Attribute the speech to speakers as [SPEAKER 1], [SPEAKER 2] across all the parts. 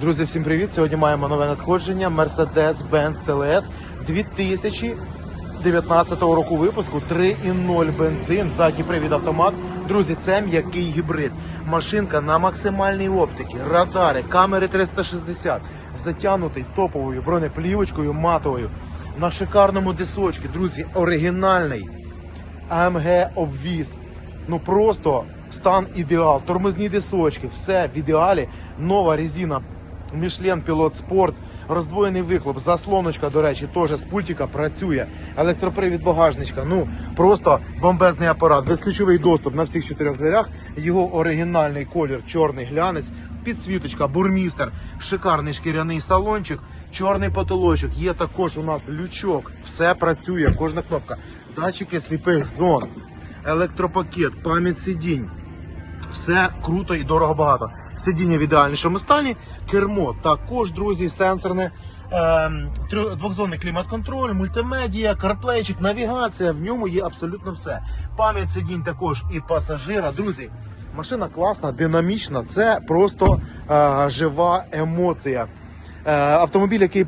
[SPEAKER 1] Друзі, всім привіт! Сьогодні маємо нове надходження Mercedes-Benz CLS 2019 року випуску 3.0 бензин, задній привід автомат. Друзі, це м'який гібрид. Машинка на максимальній оптиці, радари, камери 360, затягнутий топовою бронеплівочкою матовою. На шикарному дисочці, друзі, оригінальний. АМГ обвіз. Ну просто стан ідеал. Тормозні дисочки, все в ідеалі. Нова резина Michelin Pilot Sport. Роздвоєний вихлоп, заслоночка, до речі, теж з пультика працює. Електропривід багажничка. Ну просто бомбезний апарат. Безключовий доступ на всіх чотирьох дверях. Його оригінальний колір, чорний глянець, підсвіточка, бурмістер, шикарний шкіряний салончик, чорний потолочок. Є також у нас лючок. Все працює, кожна кнопка. Датчики сліпих зон, електропакет, пам'ять сидінь. Все круто і дорого багато. Сидіння в ідеальнішому стані. Кермо також, друзі, сенсорне. ем, Двохзонний клімат-контроль, мультимедія, карплейчик, навігація. В ньому є абсолютно все. Пам'ять сидінь також і пасажира. Друзі, машина класна, динамічна. Це просто е, жива емоція. Е, автомобіль, який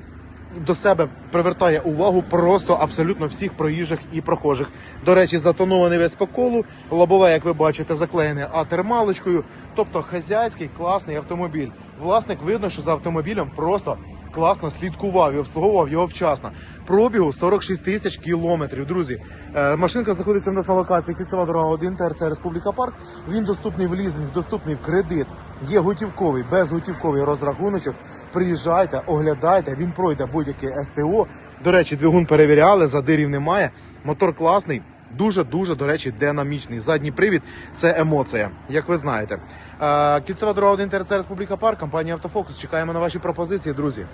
[SPEAKER 1] до себе привертає увагу просто абсолютно всіх проїжджих і прохожих. До речі, затонований весь по колу, лобове, як ви бачите, заклеєне А-термалочкою. Тобто хазяйський класний автомобіль. Власник видно, що за автомобілем просто класно слідкував і обслуговував його вчасно. Пробігу 46 тисяч кілометрів. Друзі, е, машинка знаходиться в нас на локації Кільцева дорога 1 ТРЦ Республіка Парк. Він доступний в лізинг, доступний в кредит. Є готівковий, безготівковий розрахуночок. Приїжджайте, оглядайте, він пройде будь-яке СТО. До речі, двигун перевіряли, задирів немає. Мотор класний. Дуже дуже до речі, динамічний. Задній привід це емоція, як ви знаєте. Е, Кільцева дорога 1 ТРЦ Республіка Парк, компанія Автофокус. Чекаємо на ваші пропозиції, друзі.